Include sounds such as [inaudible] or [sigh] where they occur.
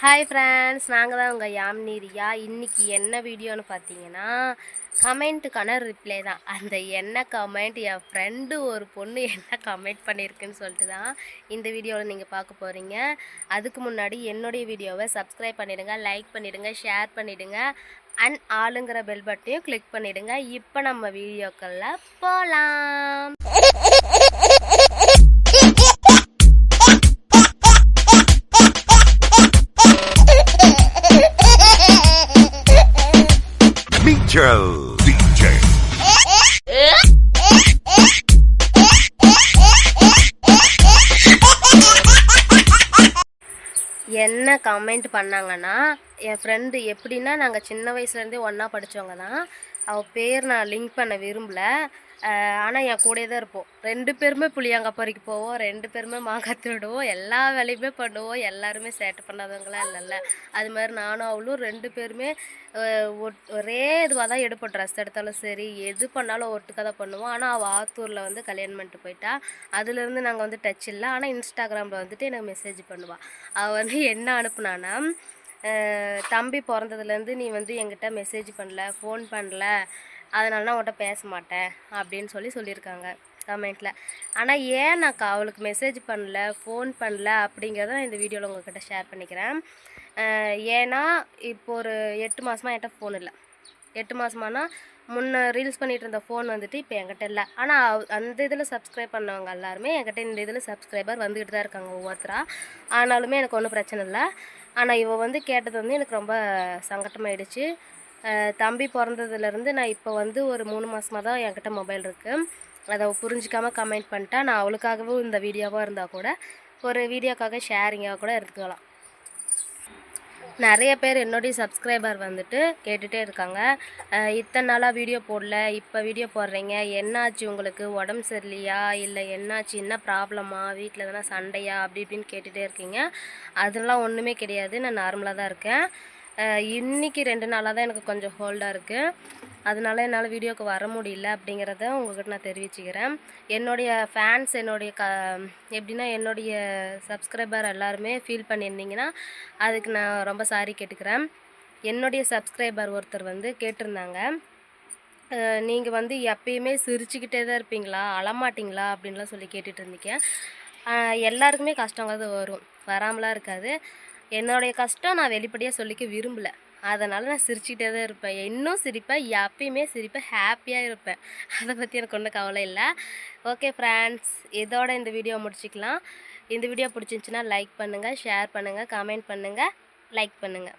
Hi friends நாங்கள் தான் உங்கள் யாமினி ரியா. இன்றைக்கி என்ன வீடியோன்னு பார்த்தீங்கன்னா கமெண்ட்டுக்கான ரிப்ளை தான். அந்த என்ன கமெண்ட் என் ஃப்ரெண்டு ஒரு பொண்ணு என்ன கமெண்ட் பண்ணியிருக்குன்னு சொல்லிட்டு தான் இந்த வீடியோவில் நீங்கள் பார்க்க போகிறீங்க அதுக்கு முன்னாடி என்னுடைய வீடியோவை சப்ஸ்கிரைப் பண்ணிவிடுங்க லைக் பண்ணிவிடுங்க ஷேர் பண்ணிவிடுங்க அண்ட் ஆளுங்கிற பெல் பட்டனையும் கிளிக் பண்ணிவிடுங்க இப்போ நம்ம வீடியோக்களில் போகலாம் Mitchell [laughs] DJ. என்ன கமெண்ட் பண்ணாங்கன்னா என் ஃப்ரெண்டு எப்படின்னா நாங்கள் சின்ன வயசுலேருந்தே ஒன்றா படித்தவங்க தான் அவள் பேர் நான் லிங்க் பண்ண விரும்பல ஆனால் என் கூடயே தான் இருப்போம். ரெண்டு பேருமே புளியாங்க பறிக்க போவோம் ரெண்டு பேருமே மாங்காய் திருடுவோம் எல்லா வேலையுமே பண்ணுவோம். எல்லாருமே சேட்டை பண்ணாதவங்களாம் இல்லைல்ல. அது மாதிரி நானும் அவளும் ரெண்டு பேருமே ஒட்- ஒரே இதுவாக தான் எடுப்போம். ட்ரெஸ் எடுத்தாலும் சரி எது பண்ணாலும் ஒட்டுக்காக தான் பண்ணுவோம். ஆனால் அவள் ஆத்தூரில் வந்து கல்யாணம் பண்ணிட்டு போயிட்டா. அதுலேருந்து நாங்கள் வந்து டச் இல்லை. ஆனால் இன்ஸ்டாகிராமில் வந்துட்டு எனக்கு மெசேஜ் பண்ணுவாள் அவள் வந்து என்ன அனுப்புனான்னா தம்பி பிறந்ததுலேருந்து நீ வந்து எங்கிட்ட மெசேஜ் பண்ணல ஃபோன் பண்ணல. அதனால நான் உன்கிட்ட பேச மாட்டேன் அப்படின்னு சொல்லி சொல்லியிருக்காங்க கமெண்ட்டில் ஆனால் ஏன் நான் அவளுக்கு மெசேஜ் பண்ணல ஃபோன் பண்ணல அப்படிங்கிறத நான் இந்த வீடியோவில் உங்கள்கிட்ட ஷேர் பண்ணிக்கிறேன். ஏன்னா இப்போ ஒரு எட்டு மாதமாக என்கிட்ட ஃபோன் இல்லை. எட்டு மாதமானா முன்ன ரீல்ஸ் பண்ணிகிட்டு இருந்த ஃபோன் வந்துட்டு இப்போ என்கிட்ட இல்லை. ஆனால் அந்த இதில் சப்ஸ்கிரைப் பண்ணவங்க எல்லாருமே என்கிட்ட இந்த இதில் சப்ஸ்கிரைபர் வந்துக்கிட்டு தான் இருக்காங்க ஒவ்வொருத்தராக ஆனாலுமே எனக்கு ஒன்றும் பிரச்சனை இல்லை. ஆனால் இவள் வந்து கேட்டது வந்து எனக்கு ரொம்ப சங்கட்டமாயிடுச்சு. தம்பி பிறந்ததுலேருந்து நான் இப்போ வந்து ஒரு மூணு மாதமாக தான் என்கிட்ட மொபைல் இருக்குது அதை புரிஞ்சிக்காமல் கமெண்ட் பண்ணிட்டா. நான் அவளுக்காகவும் இந்த வீடியோவாக இருந்தால் கூட ஒரு வீடியோக்காக ஷேரிங்காக கூட எடுத்துக்கலாம். நிறைய பேர் என்னுடைய சப்ஸ்கிரைபர் வந்துட்டு கேட்டுகிட்டே இருக்காங்க. இத்தனை நாளாக வீடியோ போடல இப்போ வீடியோ போடுறீங்க. என்னாச்சு உங்களுக்கு? உடம்பு சரியில்லையா? இல்லை என்னாச்சு? என்ன ப்ராப்ளமா வீட்டில் எதனா சண்டையா? அப்படி இப்படின்னு கேட்டுகிட்டே இருக்கீங்க. அதெல்லாம் ஒன்றுமே கிடையாது. நான் நார்மலாக தான் இருக்கேன். இன்றைக்கி இன்னைக்கு ரெண்டு நாளாக தான் எனக்கு கொஞ்சம் ஹோல்டாக இருக்குது அதனால என்னால் வீடியோக்கு வர முடியல அப்படிங்கிறத உங்கள்கிட்ட நான் தெரிவிச்சுக்கிறேன். என்னுடைய ஃபேன்ஸ் என்னுடைய க எப்படின்னா என்னுடைய சப்ஸ்கிரைபர் எல்லாருமே ஃபீல் பண்ணியிருந்தீங்கன்னா அதுக்கு நான் ரொம்ப சாரி கேட்டுக்கிறேன். என்னுடைய சப்ஸ்கிரைபர் ஒருத்தர் வந்து கேட்டிருந்தாங்க. நீங்கள் வந்து எப்பயுமே சிரிச்சுக்கிட்டே தான் இருப்பீங்களா? அழமாட்டிங்களா? அப்படின்லாம் சொல்லி கேட்டுட்டு இருந்தீங்க எல்லாருக்குமே கஷ்டங்கிறது வரும். வராமலாம் இருக்காது. என்னுடைய கஷ்டம் நான் வெளிப்படையாக சொல்லிக்க விரும்பலை. அதனால் நான் சிரிச்சுக்கிட்டே தான் இருப்பேன். இன்னும் சிரிப்பேன். எப்பயுமே சிரிப்பேன். ஹாப்பியாக இருப்பேன். அதை பற்றி எனக்கு ஒன்றும் கவலை இல்லை. ஓகே ஃப்ரெண்ட்ஸ் இதோட இந்த வீடியோ முடிச்சுக்கலாம். இந்த வீடியோ பிடிச்சிருந்துச்சின்னா லைக் பண்ணுங்கள் ஷேர் பண்ணுங்கள் கமெண்ட் பண்ணுங்கள் லைக் பண்ணுங்கள்